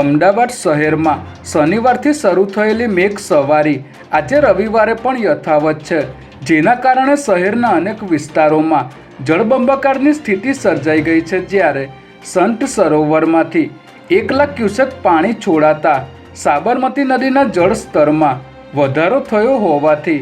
અમદાવાદ શહેરમાં શનિવારથી શરૂ થયેલી મેઘ સવારી આજે રવિવારે પણ યથાવત છે. જેના કારણે શહેરના અનેક વિસ્તારોમાં જળબંબાકારની સ્થિતિ સર્જાઈ ગઈ છે જ્યારે સંત સરોવરમાંથી એક લાખ ક્યુસેક પાણી છોડાતા સાબરમતી નદીના જળસ્તરમાં વધારો થયો હોવાથી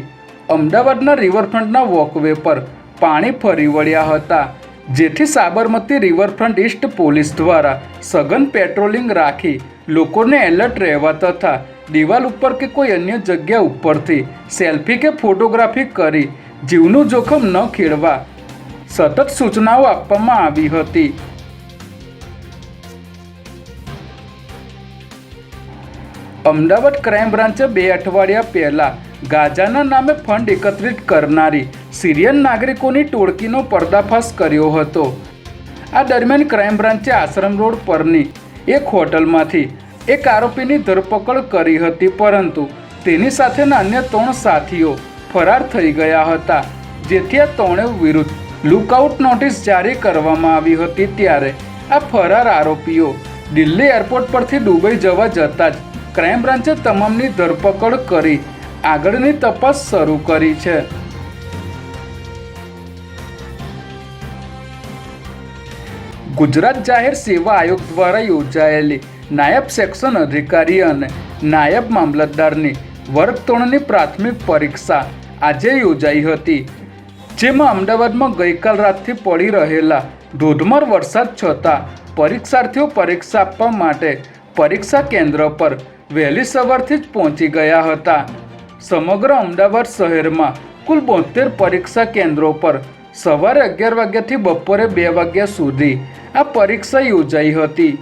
અમદાવાદના રિવરફ્રન્ટના વોકવે પર પાણી ફરી વળ્યા હતા. જેથી સાબરમતી રિવરફ્રન્ટ ઇસ્ટ પોલીસ દ્વારા સઘન પેટ્રોલિંગ રાખી લોકોને એલર્ટ રહેવા તથા દિવાલ ઉપર કે કોઈ અન્ય જગ્યા ઉપરથી સેલ્ફી કે ફોટોગ્રાફી કરી જીવનું જોખમ ન ખેડવા સતત સૂચનાઓ આપવામાં આવી હતી. અમદાવાદ ક્રાઇમ બ્રાન્ચે બે અઠવાડિયા પહેલાં ગાજાના નામે ફંડ એકત્રિત કરનારી સિરિયન નાગરિકોની ટોળકીનો પર્દાફાશ કર્યો હતો. આ દરમિયાન ક્રાઇમ બ્રાન્ચે આશ્રમ રોડ પરની એક હોટલમાંથી એક આરોપીની ધરપકડ કરી હતી, પરંતુ તેની સાથેના અન્ય ત્રણ સાથીઓ ફરાર થઈ ગયા હતા, જેથી આ ત્રણેય વિરુદ્ધ લુકઆઉટ નોટિસ જારી કરવામાં આવી હતી. ત્યારે આ ફરાર આરોપીઓ દિલ્હી એરપોર્ટ પરથી દુબઈ જવા જતાં જ ક્રાઇમ બ્રાન્ચે તમામની ધરપકડ કરી આગળની તપાસ શરૂ કરી છે. ગુજરાત જાહેર સેવા આયોગ દ્વારા યોજાયેલી નાયબ સેક્શન અધિકારી અને નાયબ મામલતદારની વર્ગ ત્રણની પ્રાથમિક પરીક્ષા આજે યોજાઈ હતી, જેમાં અમદાવાદમાં ગઈકાલ રાતથી પડી રહેલા ધોધમાર વરસાદ છતાં પરીક્ષાર્થીઓ પરીક્ષા આપવા માટે પરીક્ષા કેન્દ્ર પર વહેલી સવારથી જ પહોંચી ગયા હતા. સમગ્ર અમદાવાદ શહેરમાં કુલ બોતેર પરીક્ષા કેન્દ્રો પર સવારે અગિયાર વાગ્યાથી બપોરે બે વાગ્યા સુધી આ પરીક્ષા યોજાઈ હતી.